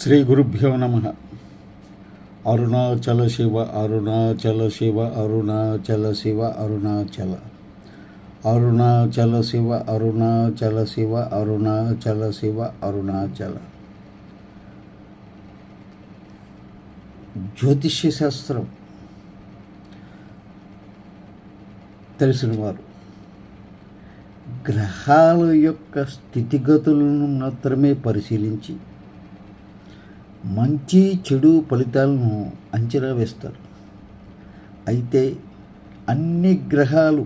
శ్రీ గురుభ్యో నమ. అరుణాచల శివ అరుణాచల శివ అరుణాచల శివ అరుణాచల. అరుణాచల శివ అరుణాచల శివ అరుణాచల శివ అరుణాచల. జ్యోతిష్య శాస్త్రం తెలిసిన వారు గ్రహాల యొక్క స్థితిగతులను మాత్రమే పరిశీలించి మంచి చెడు ఫలితాలను అంచనా వేస్తారు. అయితే అన్ని గ్రహాలు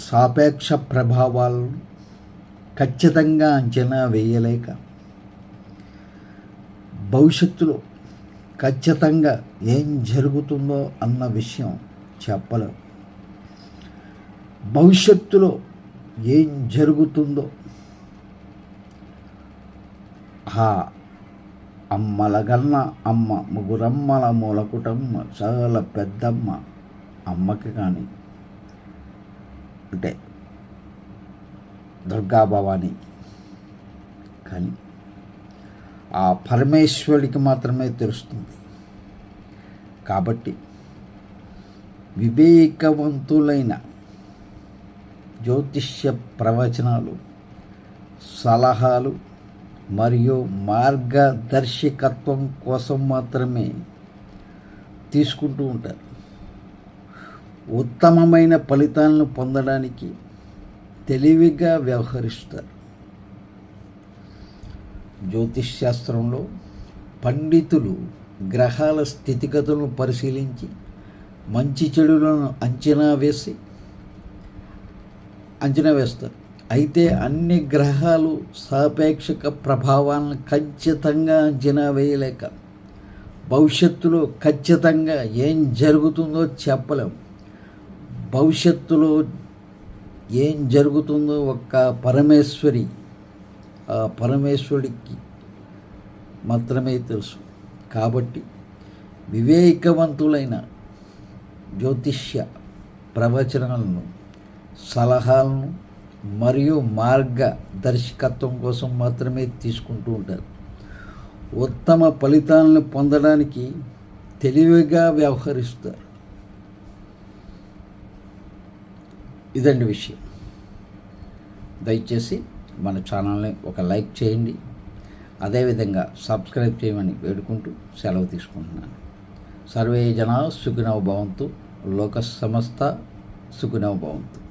సాపేక్ష ప్రభావాలను ఖచ్చితంగా అంచనా వేయలేక భవిష్యత్తులో ఖచ్చితంగా ఏం జరుగుతుందో అన్న విషయం చెప్పలేం. భవిష్యత్తులో ఏం జరుగుతుందో ఆ అమ్మలగన్న అమ్మ ముగురమ్మల మూలకుటమ్మ చాలా పెద్దమ్మ అమ్మకి కానీ. అంటే దుర్గాభవాని కానీ. ఆ పరమేశ్వరుడికి మాత్రమే తెలుస్తుంది. కాబట్టి వివేకవంతులైన జ్యోతిష్య ప్రవచనాలు సలహాలు మరియు మార్గదర్శకత్వం కోసం మాత్రమే తీసుకుంటూ ఉంటారు. ఉత్తమమైన ఫలితాలను పొందడానికి తెలివిగా వ్యవహరిస్తారు. జ్యోతిష్ శాస్త్రంలో పండితులు గ్రహాల స్థితిగతులను పరిశీలించి మంచి చెడులను అంచనా వేసి అంచనా వేస్తారు. అయితే అన్ని గ్రహాలు సాపేక్షక ప్రభావాలను ఖచ్చితంగా అంచనా వేయలేక భవిష్యత్తులో ఖచ్చితంగా ఏం జరుగుతుందో చెప్పలేం. భవిష్యత్తులో ఏం జరుగుతుందో ఒక్క పరమేశ్వరి ఆ పరమేశ్వరుడికి మాత్రమే తెలుసు. కాబట్టి వివేకవంతులైన జ్యోతిష్య ప్రవచనాలను సలహాలను మరియు మార్గదర్శకత్వం కోసం మాత్రమే తీసుకుంటూ ఉంటారు. ఉత్తమ ఫలితాలను పొందడానికి తెలివిగా వ్యవహరిస్తారు. ఇదండి విషయం. దయచేసి మన ఛానల్ని ఒక లైక్ చేయండి. అదేవిధంగా సబ్స్క్రైబ్ చేయమని వేడుకుంటూ సెలవు తీసుకుంటున్నాను. సర్వే జన సుఖినవ భవంతు. లోక సమస్త సుఖినవ భవంతు.